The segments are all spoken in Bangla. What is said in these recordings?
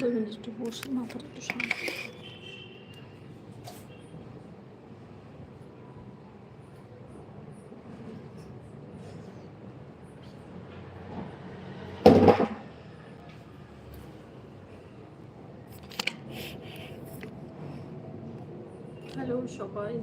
Böyle bir duvar olsun, ne kadar düşer. সবাই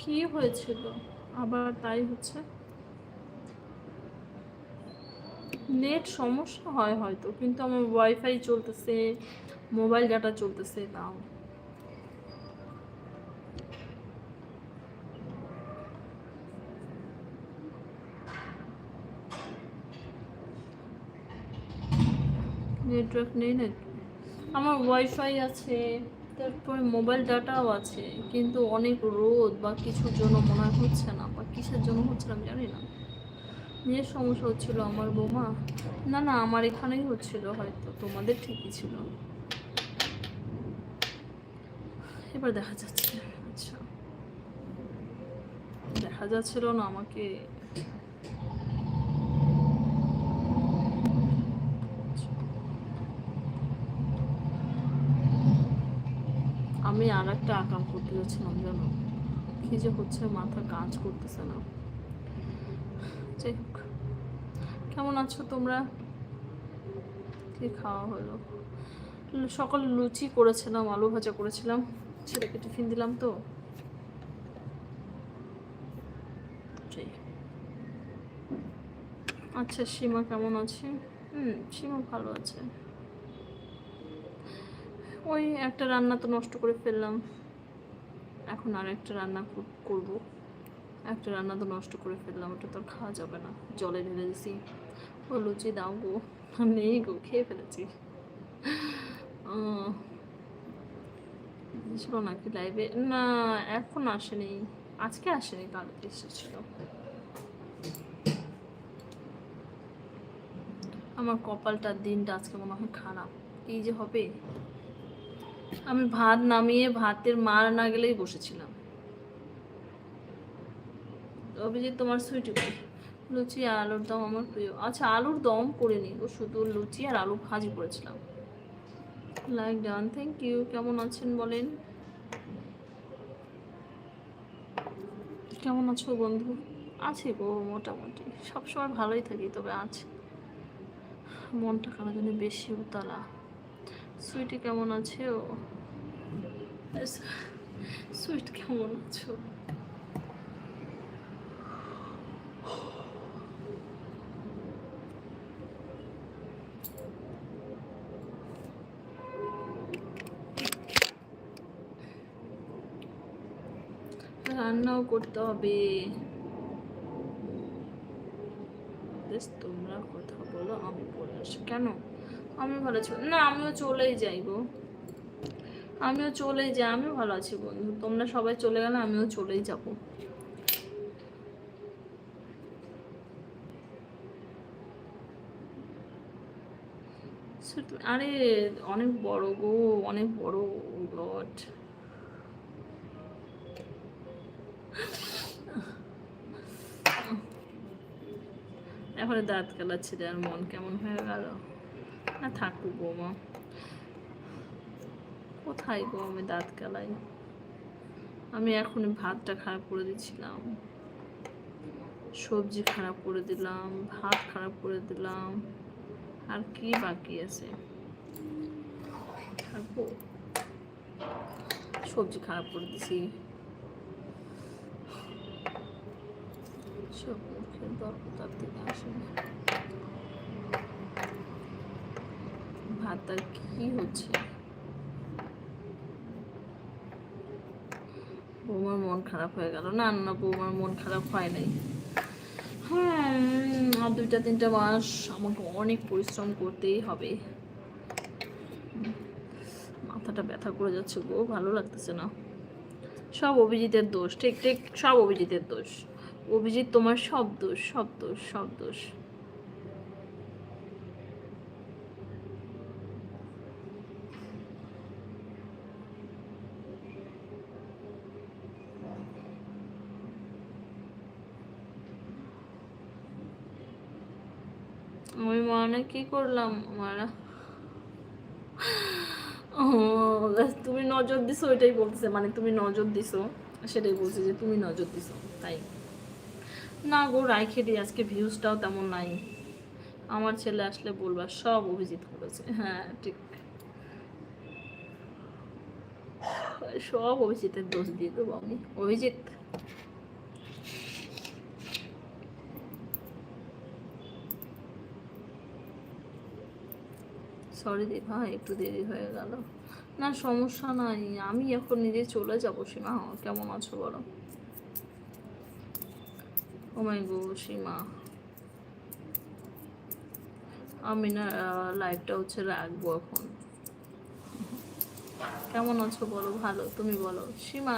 কি হয়েছিল? আবার তাই হচ্ছে? নেট সমস্যা হয় হয়তো, কিন্তু আমার ওয়াইফাই চলতেছে মোবাইল ডাটা চলতেছে তাও। নেটওয়ার্ক নেই নাকি আমার ওয়াইফাই আছে, তারপরে মোবাইল ডাটাও আছে, কিন্তু অনেক রোদ বা কিছুর জন্য মনে হচ্ছে না, বা কিসের জন্য হচ্ছে না আমি জানি না। নিজের সমস্যা হচ্ছিল আমার বৌমা। না না, আমার এখানেই হচ্ছিল হয়তো, তোমাদের ঠিকই ছিল। এবার দেখা যাচ্ছে। আচ্ছা। দেখা যাচ্ছিল না আমাকে। আমি আর একটা আকাম করতে যাচ্ছিলাম, জানো? কি যে হচ্ছে, মাথা কাজ করতেছে না। যাই হোক। কেমন আছো তোমরা? কি খাওয়া হলো? সকালে লুচি করেছিলাম, আলু ভাজা করেছিলাম, ছেলেকে টিফিন দিলাম তো। আচ্ছা সীমা কেমন আছে? হুম, সীমা ভালো আছে। ওই একটা রান্না তো নষ্ট করে ফেললাম। এখন আর একটা রান্না কর- করব। একটা রান্না তো নষ্ট করে ফেললাম, ওটা তো খাওয়া যাবে না। জলে ঢেলে দিছি। ও লুচি দাও গো নেই গো খেয়ে ফেলেছি আহ, নাকি লাইভে না এখন আসেনি। আজকে আসেনি কাল এসেছিল আমার কপালটার দিনটা আজকে মনে হয় খারাপ। এই যে হবে। আমি ভাত নামিয়ে ভাতের মার না গেলেই বসেছিলাম। অভিজিৎ তোমার সুইটি? লুচি আর আলুর দম আমার প্রিয়। আচ্ছা আলুর দম করিনি ও শুধু লুচি আর আলু ভাজি করেছিলাম। লাইক ডান থ্যাংক ইউ কেমন আছেন বলেন? কেমন আছো বন্ধু? আছে গো, মোটামুটি। সবসময় ভালোই থাকি, তবে আছে মনটা কেন জানি বেশি উতলা। সুইটি কেমন আছে ও? সুইট কেমন আছো? রান্নাও করতে হবে। তোমরা কথা বলো, আমি পড়ে আসি। কেন? আমি ভালো আছি। না, আমিও চলেই যাই গো। আমিও চলেই যাই, আমিও ভালো আছি বন্ধু। তোমরা সবাই চলে গেলে, আমিও চলেই যাব। আরে, অনেক বড় গো, অনেক বড় গড এখন দাঁত কালাচ্ছে আর মন কেমন হয়ে গেল? না থাকুক বৌমা কোথায় গো আমি দাঁত কালাই? আমি এখন ভাতটা খারাপ করে দিচ্ছিলাম। সবজি খারাপ করে দিলাম, ভাত খারাপ করে দিলাম। আর কি বাকি আছে? সবজি খারাপ করে দিছি। সব মুখের দরকার থেকে আসে না। ভাতটার কি হচ্ছে? বৌমার মন খারাপ হয়ে গেল। না না, বৌমার মন খারাপ হয় নাই। হ্যাঁ আর দুইটা, তিনটা মাস আমাকে অনেক পরিশ্রম করতেই হবে। মাথাটা ব্যথা করে যাচ্ছে গো, ভালো লাগতেছে না। সব অভিজিতের দোষ, ঠিক ঠিক, সব অভিজিতের দোষ। অভিজিৎ, তোমার সব দোষ সব দোষ সব দোষ। আমি মানে কি করলাম? আমার ও, তুমি নজর দিছো ওইটাই বলতেছে। মানে তুমি নজর দিছো, সেটাই বলছে যে তুমি নজর দিছো, তাই। না গো রাইখেডি আজকে ভিউজটাও তেমন নাই। আমার ছেলে আসলে বলবা সব অভিজিৎ করেছে। হ্যাঁ ঠিক। সব অভিজিতের দোষ দিয়ে দেবো আমি। অভিজিৎ। সরি দি ভাই, একটু দেরি হয়ে গেল। না, সমস্যা নাই। আমি এখন নিজে চলে যাব সীমা কেমন আছো বলো? ও মাই গো সীমা আমি না লাইভটা হচ্ছে রাখব এখন কেমন আছো বলো? ভালো, তুমি বলো। সীমা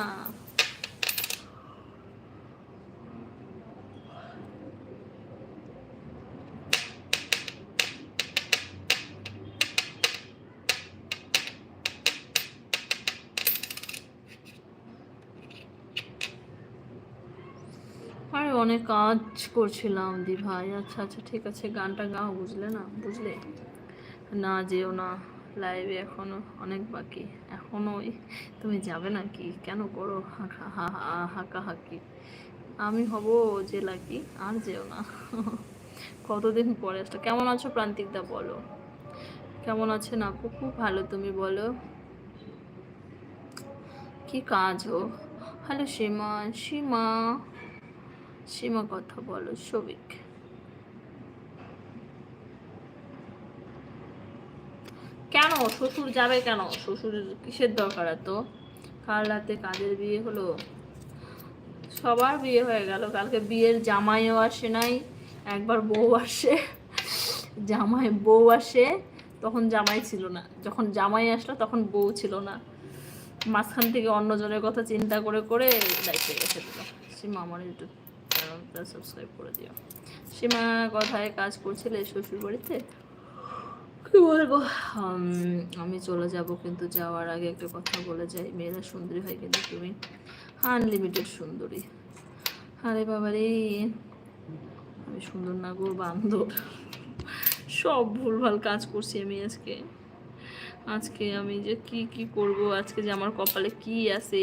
আরে অনেক কাজ করছিলাম দি ভাই আচ্ছা আচ্ছা ঠিক আছে, গানটা গাও, বুঝলে না? বুঝলে? না, যেও না লাইভে এখনও অনেক বাকি। এখনও তুমি যাবে নাকি? কেন করো? হাঁকা হাঁকা, হাঁকি। আমি হব যে লাকি, আর যেও না। কতদিন পরে আসতো কেমন আছো প্রান্তিকদা, বলো? কেমন আছেন আপু? খুব ভালো, তুমি বলো? কি কাজ হো হ্যালো, সীমা সীমা। সীমা কথা বলো, সবিক। কেন? শ্বশুর যাবে কেন? শ্বশুর কিসের দরকার এত? কাল রাতে কাজের বিয়ে হলো? সবার বিয়ে হয়ে গেল। কালকে বিয়ের জামাইও আসে নাই। একবার বউ আসে। জামাই বউ আসে, তখন জামাই ছিল না। যখন জামাই আসলো, তখন বউ ছিল না। মাঝখান থেকে অন্যজনের কথা চিন্তা করে করে দায়িত্বে গেছে সীমা আমার ইউটিউব চ্যানেলটা সাবস্ক্রাইব করে দিও। সীমা কথায় কাজ করছিলে শ্বশুর বাড়িতে? কি বলব? আমি চলে যাব কিন্তু যাওয়ার আগে একটা কথা বলে যাই। মেয়েরা সুন্দরী হয় কিন্তু তুমি আনলিমিটেড সুন্দরী। আরে বাবা রে আমি সুন্দর না গো বান্ধব সব ভুলভাল কাজ করছি আমি আজকে। আজকে আমি যে কি কি করব? আজকে যে আমার কপালে কি আছে?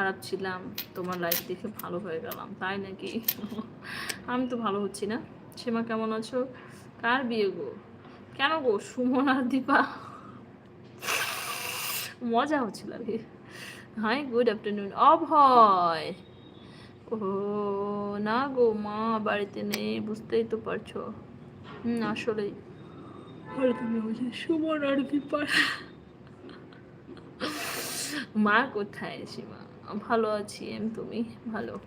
খারাপ ছিলাম তোমার লাইফ দেখে ভালো হয়ে গেলাম তাই নাকি? আমি তো ভালো হচ্ছি না। সীমা কেমন আছো? কার বিয়ে গো? কেন গো? সুমন আর দীপা? মজা হচ্ছিল আর কি। Hi good afternoon Abhay! ও না গো মা বাড়িতে নেই বুঝতেই তো পারছ। হুম আসলেই। সুমন আর দীপা। মা কোথায় সীমা? ভালো আছি তুমি? ভালো।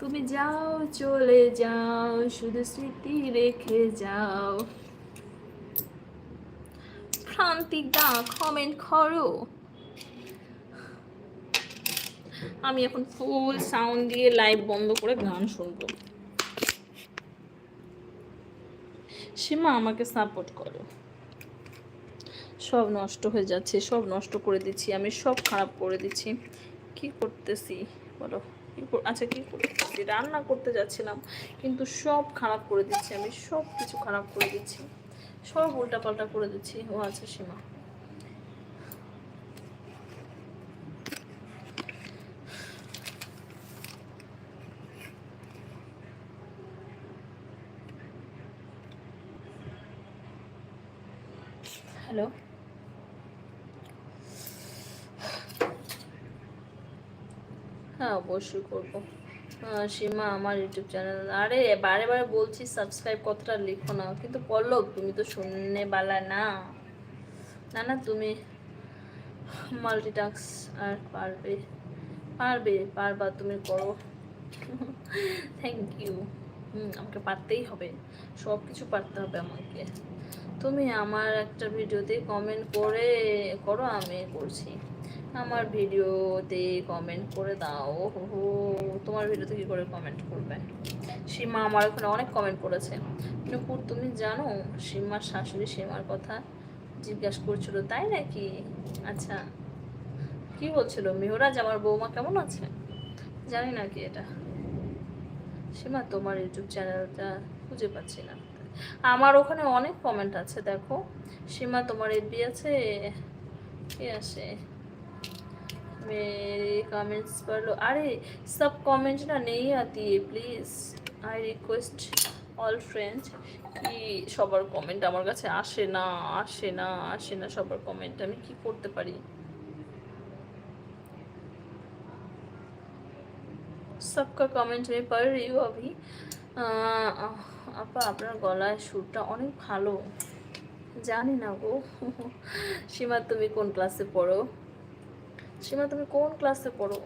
তুমি যাও, চলে যাও, শুধু স্মৃতি রেখে যাও। প্রান্তিকা কমেন্ট করো। আমি এখন ফুল সাউন্ড দিয়ে লাইভ বন্ধ করে গান শুনব। সীমা, আমাকে সাপোর্ট করো। সব নষ্ট হয়ে যাচ্ছে, সব নষ্ট করে দিচ্ছি, আমি সব খারাপ করে দিচ্ছি। কি করতেছি? বলো। আচ্ছা কি করতেছি? রান্না করতে যাচ্ছিলাম, কিন্তু সব খারাপ করে দিচ্ছি আমি সব কিছু খারাপ করে দিচ্ছি। সব উল্টাপাল্টা করে দিচ্ছি। ও আচ্ছা সীমা হ্যালো হ্যাঁ অবশ্যই করব। সীমা, আমার ইউটিউব চ্যানেল। আরে, বারে বারে বলছি সাবস্ক্রাইব কথাটা লিখো না। কিন্তু পল্লব, তুমি তো শুননে বালা না। না না, তুমি মাল্টিটাস্ক আর পারবে পারবে, পারবা, তুমি করো। থ্যাংক ইউ হুম, আমাকে পারতেই হবে। সব কিছু পারতে হবে আমাকে। তুমি আমার একটা ভিডিওতে কমেন্ট করে, করো, আমি করছি। আমার ভিডিওতে কমেন্ট করে দাও। হো তোমার ভিডিওতে কি করে কমেন্ট করবে? সীমা আমার ওখানে অনেক কমেন্ট করেছে। নুপুর তুমি জানো, সীমার শাশুড়ি সীমার কথা জিজ্ঞাসা করছিল, তাই নাকি? আচ্ছা কি বলছিল? মেহরাজ আমার বৌমা কেমন আছে? জানি না কি এটা। সীমা, তোমার ইউটিউব চ্যানেলটা খুঁজে পাচ্ছি না। আমার ওখানে অনেক কমেন্ট আছে, দেখো। সীমা, তোমার এফবি আছে? কি আছে? मेरे कमेंट्स पढ़ लो अरे सब कमेंट ना नहीं आती है please I request all friend কি সবার কমেন্ট আমার কাছে আসে না আসে না আসে না সবার কমেন্ট আমি কি করতে পারি सबका কমেন্ট আমি পড় रही हूँ अभी আহ, আপা আপনার গলায় সুরটা অনেক ভালো জানি না গো সীমা তুমি কোন ক্লাসে পড়ো সীমা, তুমি কোন ক্লাসে পড়ো?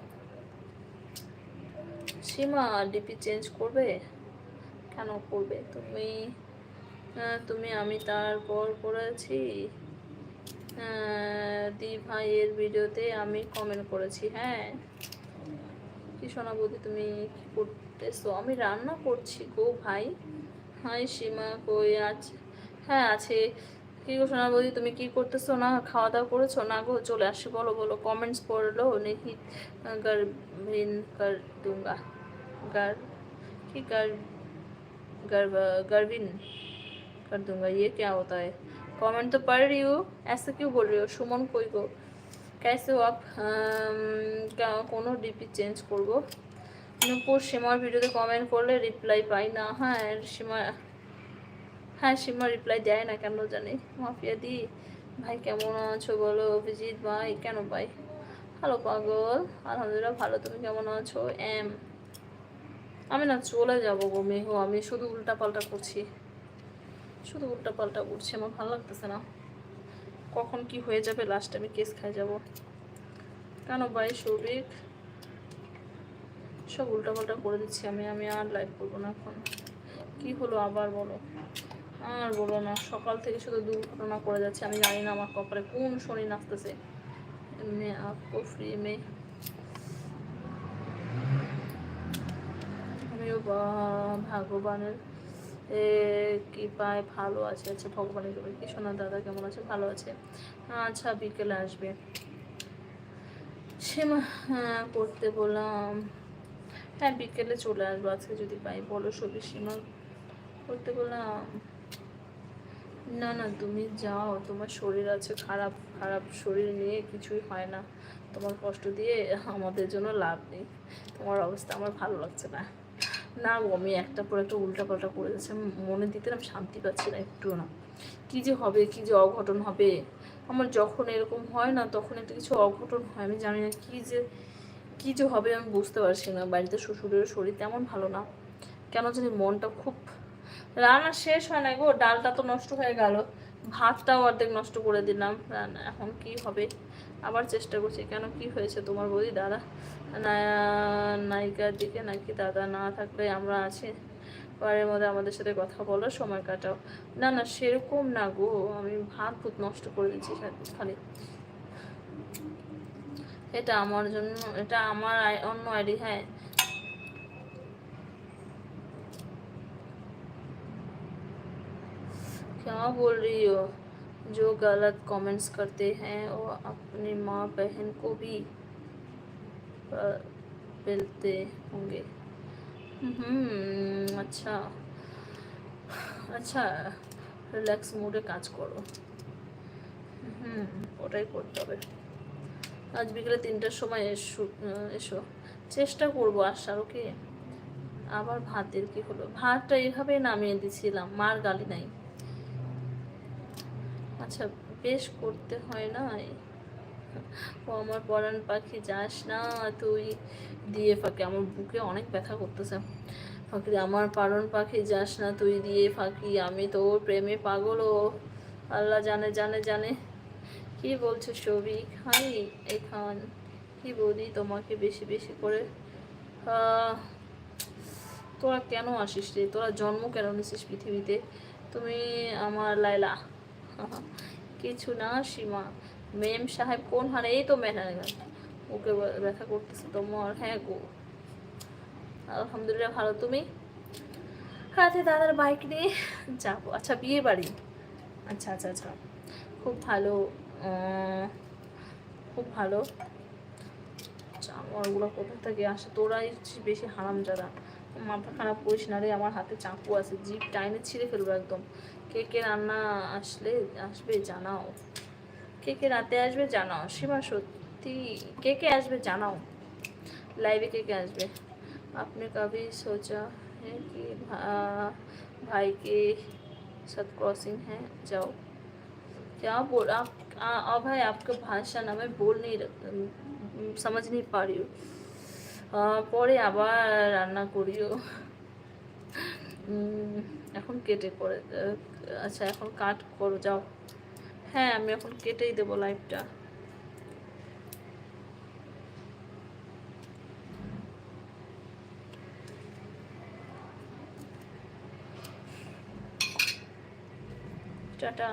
সীমা ডিপি চেঞ্জ করবে? কেন করবে? তুমি তুমি, আমি তারপর করেছি দি ভাইয়ের ভিডিওতে আমি কমেন্ট করেছি হ্যাঁ? কি শোনা বৌদি, তুমি কি করতেছো? আমি রান্না করছি গো ভাই। হাই সীমা, কই আছে হ্যাঁ আছে। কি গো সোনা বৌদি তুমি কি করতেছো না খাওয়া দাওয়া করেছো না গো চলে আসি বলো বলো কমেন্টস পড়লো नहीं गर्भिन कर दूंगा गर कि गर गर्भ गर्भिन कर दूंगा ये क्या होता है कमेंट तो पढ़ रही हो ऐसे क्यों बोल रही हो सुमन कोई को कैसे हो आप अम, क्या কোনো ডিপি চেঞ্জ করবো নূপুর সীমার ভিডিওতে কমেন্ট করলে রিপ্লাই পাই না হ্যাঁ সীমা হ্যাঁ সীমা রিপ্লাই দেয় না কেন জানি? মাফিয়া দি, ভাই, কেমন আছো বলো? অভিজিৎ ভাই, কেন ভাই? হ্যালো পাগল। আলহামদুলিল্লাহ ভালো। তুমি কেমন আছো? এম আমি না চলে যাব গো মেহু। আমি শুধু উল্টা পাল্টা করছি। শুধু উল্টা পাল্টা করছি। আমার ভালো লাগতেছে না। কখন কি হয়ে যাবে? লাস্ট আমি কেস খাই যাব। কেন ভাই, সৌভিক? সব উল্টা পাল্টা করে দিচ্ছি আমি। আমি আর লাইভ করব না এখন। কি হলো আবার বলো? আর বলো না, সকাল থেকে শুধু দুর্ঘটনা করে যাচ্ছে। আমি জানি না আমার কপালে কোন শনি নাচতেছে। এমনি আপকো ফ্রি মে আমিও ভগবানের এ কি পায় ভালো আছে আচ্ছা ভগবানের কৃপায়। কি শোনা দাদা, কেমন আছে? ভালো আছে। আচ্ছা বিকেলে আসবে। সীমা হ্যাঁ করতে বললাম। হ্যাঁ বিকেলে চলে আসব। আজকে যদি পাই, বলো সবই সীমা করতে বললাম। না না, তুমি যাও। তোমার শরীর আছে খারাপ খারাপ শরীর নিয়ে কিছুই হয় না। তোমার কষ্ট দিয়ে আমাদের জন্য লাভ নেই। তোমার অবস্থা আমার ভালো লাগছে না। না গো, আমি একটা পর একটা উল্টাপাল্টা করে যাচ্ছে। মনে দিতে আমি শান্তি পাচ্ছি না একটুও না। কী যে হবে, কী যে অঘটন হবে? আমার যখন এরকম হয় না, তখন একটা কিছু অঘটন হয়। আমি জানি না কী যে কী যে হবে আমি বুঝতে পারছি না। বাড়িতে শ্বশুরের শরীর তেমন ভালো না। কেন জানি মনটা খুব রান্না শেষ হয় না গো, ডালটা তো নষ্ট হয়ে গেল। ভাতটাও অর্ধেক নষ্ট করে দিলাম। রান্না এখন কি হবে? আবার চেষ্টা করছি, কেন কি হয়েছে তোমার বৌদি, দাদা? নায়িকার দিকে নাকি দাদা না থাকলে আমরা আছি? বাড়ির মধ্যে আমাদের সাথে কথা বলো, সময় কাটাও। না না, সেরকম না গো, আমি ভাত ভূত নষ্ট করে দিচ্ছি খালি। এটা আমার জন্য, এটা আমার অন্য আইডি হ্যাঁ। क्या बोल रही हो जो गलत कमेंट्स करते हैं वो अपनी माँ बहन को भी प- पेलते होंगे হুম আচ্ছা আচ্ছা রিল্যাক্স মুডে কাজ করো হুম ওটাই করতে হবে আজ বিকেলে তিনটার সময় এসো এসো চেষ্টা করবো আসার ওকে আবার ভাতের কি হলো ভাতটা এইভাবে নামিয়ে দিছিলাম মার গালি নাই আচ্ছা বেশ করতে হয় না? ও আমার পরাণ পাখি, যাস না তুই। দিয়ে ফাঁকি, আমার বুকে অনেক ব্যথা করতেছে। ফাঁকি, আমার পারণ পাখি, যাস না তুই। দিয়ে ফাঁকি, আমি তোর প্রেমে পাগল ও। আল্লাহ জানে জানে জানে। কি বলছো সবিক হাই, এখান। কি বলি তোমাকে বেশি বেশি করে? তোরা কেন আসিস রে? তোরা জন্ম কেন নিছিস পৃথিবীতে? তুমি আমার লাইলা কিছু না, সীমা। মেম সাহেব, কোন হারে? এই তো ম্যাডাম ওকে দেখা করতেছে তোমার হ্যাঁ গো। আলহামদুলিল্লাহ, ভালো। তুমি? রাতে দাদার বাইক নিয়ে যাব। আচ্ছা বিয়ে বাড়ি? আচ্ছা আচ্ছা আচ্ছা। খুব ভালো। খুব ভালো। জানোয়ারগুলো কোথা থেকে আসে? তোরাই বেশি হারাম যারা মাথা খারাপ করিস না রে। আমার হাতে চাকু আছে। জিপ টাইনে ছিঁড়ে ফেলব একদম। কে কে রান্না আসলে আসবে জানাও কে কে রাতে আসবে জানাও সীমা সত্যি কে কে আসবে জানাও লাইভে কে কে আসবে आपने कभी सोचा है कि भा- भाई के साथ क्रॉसिंग है जाओ क्या बोल आप आ, आ भाई आपका भाषा ना मैं बोल नहीं रख- উম, समझ नहीं पा रही हूँ আহ, পরে আবার রান্না করিও উম, এখন কেটে করে আচ্ছা এখন কাট করো, যাও। হ্যাঁ আমি এখন কেটেই দেবো লাইভটা টাটা।